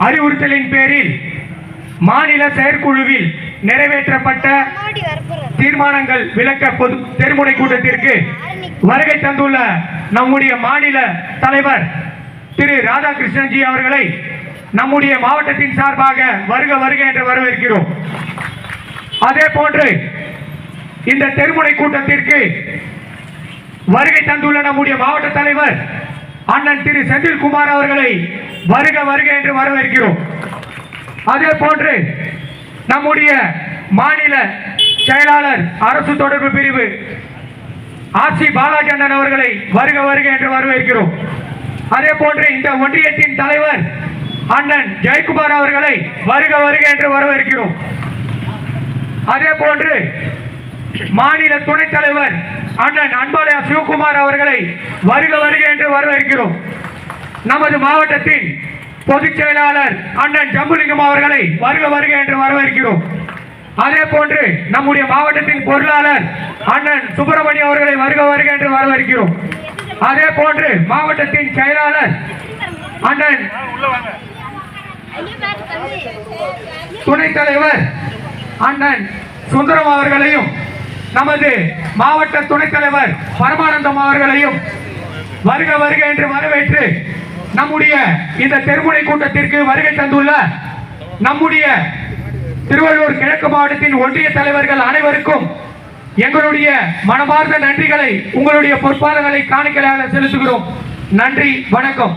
அறிவுறுத்தலின் பேரில் மாநில செயற்குழுவில் நிறைவேற்றப்பட்ட தீர்மானங்கள் விளக்க பொது தெருமுனை கூட்டத்திற்கு வருகை தந்துள்ள நம்முடைய மாநில தலைவர் திரு ராதாகிருஷ்ணன்ஜி அவர்களை நம்முடைய மாவட்டத்தின் சார்பாக வருக வருக என்று வரவேற்கிறோம். அதே போன்று இந்த தெருமுனை கூட்டத்திற்கு வருகை தந்துள்ள நம்முடைய மாவட்ட தலைவர் அண்ணன் திரு செந்தில்குமார் அவர்களை வருக வருக என்று வரவேற்கிறோம். அதே போன்று நம்முடைய மாநில செயலாளர் அரசு தொடர்பு பிரிவு ஆர் சி பாலாஜி அண்ணன் அவர்களை வருக வருக என்று வரவேற்கிறோம். அதே போன்று இந்த ஒன்றியத்தின் தலைவர் அண்ணன் ஜெயக்குமார் அவர்களை வருக வருக என்று வரவேற்கிறோம். அதே போன்று மாநில துணைத் தலைவர் அண்ணன் அன்பாலயா சிவகுமார் அவர்களை வருக வருக என்று வரவேற்கிறோம். நமது மாவட்டத்தின் பொதுச் செயலாளர் அண்ணன் ஜம்புலிங்கம் அவர்களை வருக வருக என்று வரவேற்கிறோம். அதே போன்று நம்முடைய மாவட்டத்தின் பொருளாளர் அண்ணன் சுப்பிரமணி அவர்களை வருக வருக என்று வரவேற்கிறோம். அதே போன்று மாவட்டத்தின் செயலாளர் அண்ணன் துணைத் தலைவர் அண்ணன் சுந்தரம் அவர்களையும் நமது மாவட்ட துணைத் தலைவர் பரமானந்தம் அவர்களையும் வருக வருக என்று வரவேற்று நம்முடைய இந்த தெருமுனை கூட்டத்திற்கு வருகை தந்துள்ள நம்முடைய திருவள்ளூர் கிழக்கு மாவட்டத்தின் ஒன்றிய தலைவர்கள் அனைவருக்கும் எங்களுடைய மனமார்ந்த நன்றிகளை உங்களுடைய பொற்பாதங்களை காணிக்கையாக செலுத்துகிறோம். நன்றி வணக்கம்.